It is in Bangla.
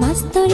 Master